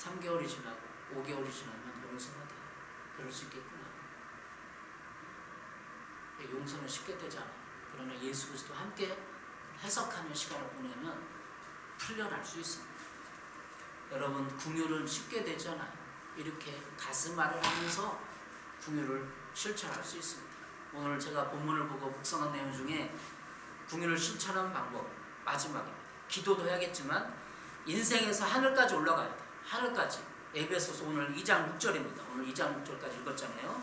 3개월이 지나고 5개월이 지나면 용서가 돼요. 그럴 수 있겠구나. 용서는 쉽게 되잖아요. 그러나 예수 그리스도 함께 해석하는 시간을 보내면 풀려날 수 있습니다. 여러분 궁유는 쉽게 되잖아요. 이렇게 가슴앓이를 하면서 궁유를 실천할 수 있습니다. 오늘 제가 본문을 보고 묵상한 내용 중에 궁유를 실천하는 방법 마지막입니다. 기도도 해야겠지만 인생에서 하늘까지 올라가야 돼. 하늘까지. 에베소서 오늘 2장 6절입니다. 오늘 2장 6절까지 읽었잖아요.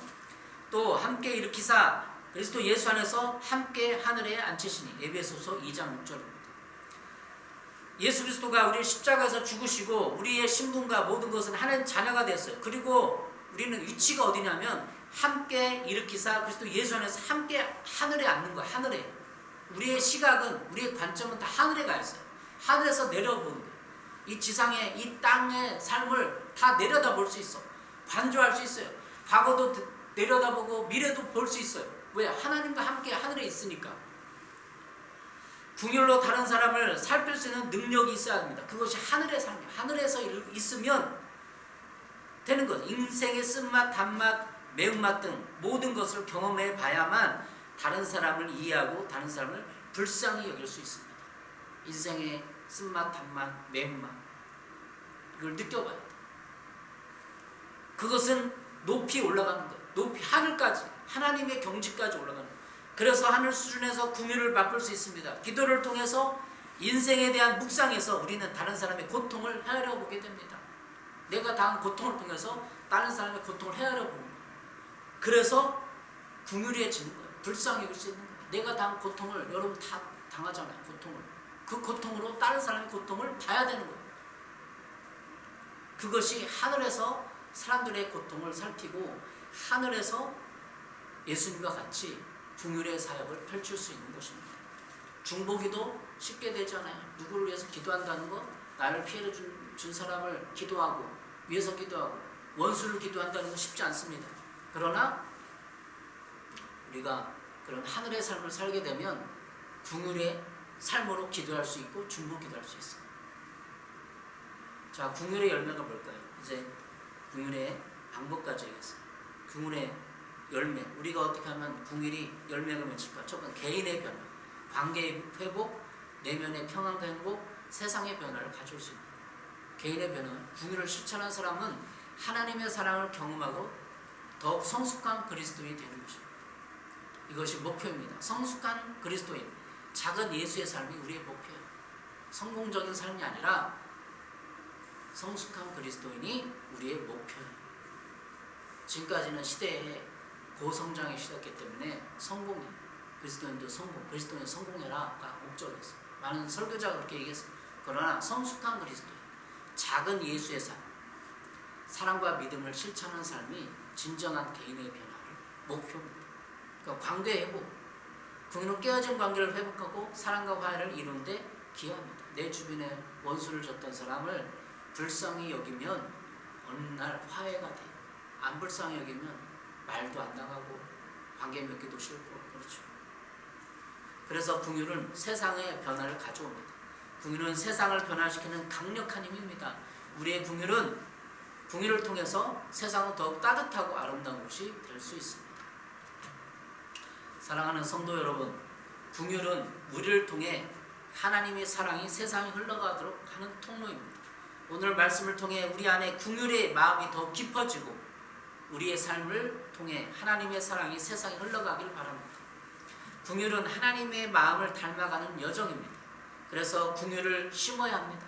또 함께 일으키사 그리스도 예수 안에서 함께 하늘에 앉히시니 에베소서 2장 6절입니다. 예수 그리스도가 우리 십자가에서 죽으시고 우리의 신분과 모든 것은 하나님 자녀가 됐어요. 그리고 우리는 위치가 어디냐면 함께 일으키사 그리스도 예수 안에서 함께 하늘에 앉는 거야. 하늘에. 우리의 시각은 우리의 관점은 다 하늘에 가 있어요. 하늘에서 내려보는 거예요. 이 지상의 이 땅의 삶을 다 내려다 볼 수 있어. 관조할 수 있어요. 과거도 내려다보고 미래도 볼 수 있어요. 왜? 하나님과 함께 하늘에 있으니까. 궁율로 다른 사람을 살필 수 있는 능력이 있어야 합니다. 그것이 하늘의 삶이에요. 하늘에서 있으면 되는 것. 인생의 쓴맛, 단맛, 매운맛 등 모든 것을 경험해 봐야만 다른 사람을 이해하고 다른 사람을 불쌍히 여길 수 있습니다. 인생의 쓴맛, 단맛, 매운맛 이걸 느껴봐야 돼. 그것은 높이 올라가는 거예요. 높이 하늘까지 하나님의 경지까지 올라가는 거예요. 그래서 하늘 수준에서 궁유를 바꿀 수 있습니다. 기도를 통해서 인생에 대한 묵상에서 우리는 다른 사람의 고통을 헤아려 보게 됩니다. 내가 당한 고통을 통해서 다른 사람의 고통을 헤아려 보는 거예요. 그래서 궁유리해지는 거예요. 여길 수 있는 거예요. 내가 당한 고통을 여러분 다 당하잖아요. 고통을. 그 고통으로 다른 사람의 고통을 봐야 되는 거예요. 그것이 하늘에서 사람들의 고통을 살피고 하늘에서 예수님과 같이 궁율의 사역을 펼칠 수 있는 것입니다. 중보기도 쉽게 되잖아요. 누구를 위해서 기도한다는 것, 나를 피해를 준, 준 사람을 기도하고 위해서 기도하고 원수를 기도한다는 건 쉽지 않습니다. 그러나 우리가 그런 하늘의 삶을 살게 되면 궁율의 삶으로 기도할 수 있고 중보 기도할 수 있어요. 자, 궁율의 열매가 뭘까요? 이제 궁율의 방법까지 얘기했어요. 궁율의 열매. 우리가 어떻게 하면 궁율이 열매가 맺힐까? 첫 번째, 개인의 변화, 관계의 회복, 내면의 평안과 행복, 세상의 변화를 가져올 수 있는 개인의 변화. 궁율을 실천한 사람은 하나님의 사랑을 경험하고 더욱 성숙한 그리스도인이 되는 것입니다. 이것이 목표입니다. 성숙한 그리스도인, 작은 예수의 삶이 우리의 목표예요. 성공적인 삶이 아니라 성숙한 그리스도인이 우리의 목표예요. 지금까지는 시대에 고성장의 시대였기 때문에 성공이 그리스도인도 성공, 그리스도인 성공해라가 목적이었어요. 많은 설교자가 그렇게 얘기했어요. 그러나 성숙한 그리스도인, 작은 예수의 삶, 사랑과 믿음을 실천하는 삶이 진정한 개인의 변화를 목표입니다. 그러니까 관계 회복, 부모는 깨어진 관계를 회복하고 사랑과 화해를 이루는데 기여합니다. 내 주변에 원수를 줬던 사람을 불쌍히 여기면 어느 날 화해가 돼요. 안 불쌍히 여기면 말도 안 나가고 관계 맺기도 싫고 그렇죠. 그래서 궁유는 세상의 변화를 가져옵니다. 궁유는 세상을 변화시키는 강력한 힘입니다. 우리의 궁유는 궁유를 통해서 세상은 더욱 따뜻하고 아름다운 곳이 될 수 있습니다. 사랑하는 성도 여러분, 궁율은 우리를 통해 하나님의 사랑이 세상에 흘러가도록 하는 통로입니다. 오늘 말씀을 통해 우리 안에 궁율의 마음이 더 깊어지고 우리의 삶을 통해 하나님의 사랑이 세상에 흘러가길 바랍니다. 궁율은 하나님의 마음을 닮아가는 여정입니다. 그래서 궁율을 심어야 합니다.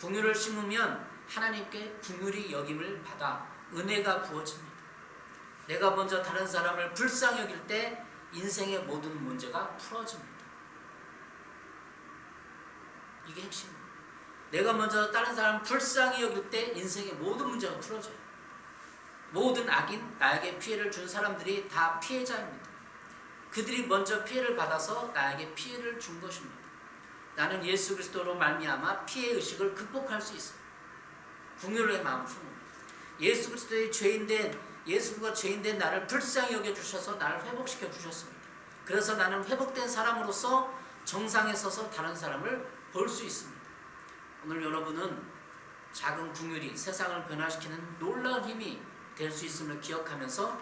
궁율을 심으면 하나님께 궁율이 여김을 받아 은혜가 부어집니다. 내가 먼저 다른 사람을 불쌍히 여길 때 인생의 모든 문제가 풀어집니다. 이게 핵심입니다. 내가 먼저 다른 사람 불쌍히 여길 때 인생의 모든 문제가 풀어져요. 모든 악인, 나에게 피해를 준 사람들이 다 피해자입니다. 그들이 먼저 피해를 받아서 나에게 피해를 준 것입니다. 나는 예수 그리스도로 말미암아 피해 의식을 극복할 수 있어요. 궁율의 마음 품은 예수 그리스도의 죄인된 예수가 죄인된 나를 불쌍히 여겨 주셔서 나를 회복시켜 주셨습니다. 그래서 나는 회복된 사람으로서 정상에 서서 다른 사람을 볼 수 있습니다. 오늘 여러분은 작은 궁율이 세상을 변화시키는 놀라운 힘이 될 수 있음을 기억하면서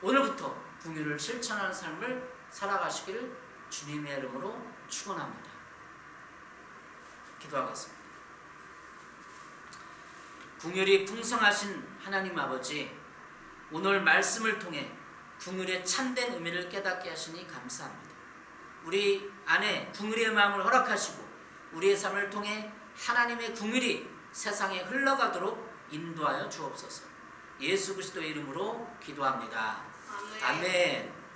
오늘부터 궁율을 실천하는 삶을 살아가시기를 주님의 이름으로 축원합니다. 기도하겠습니다. 궁율이 풍성하신 하나님 아버지 오늘 말씀을 통해 궁율의 참된 의미를 깨닫게 하시니 감사합니다. 우리 안에 궁율의 마음을 허락하시고 우리의 삶을 통해 하나님의 궁율이 세상에 흘러가도록 인도하여 주옵소서. 예수 그리스도의 이름으로 기도합니다. 아멘. 아멘.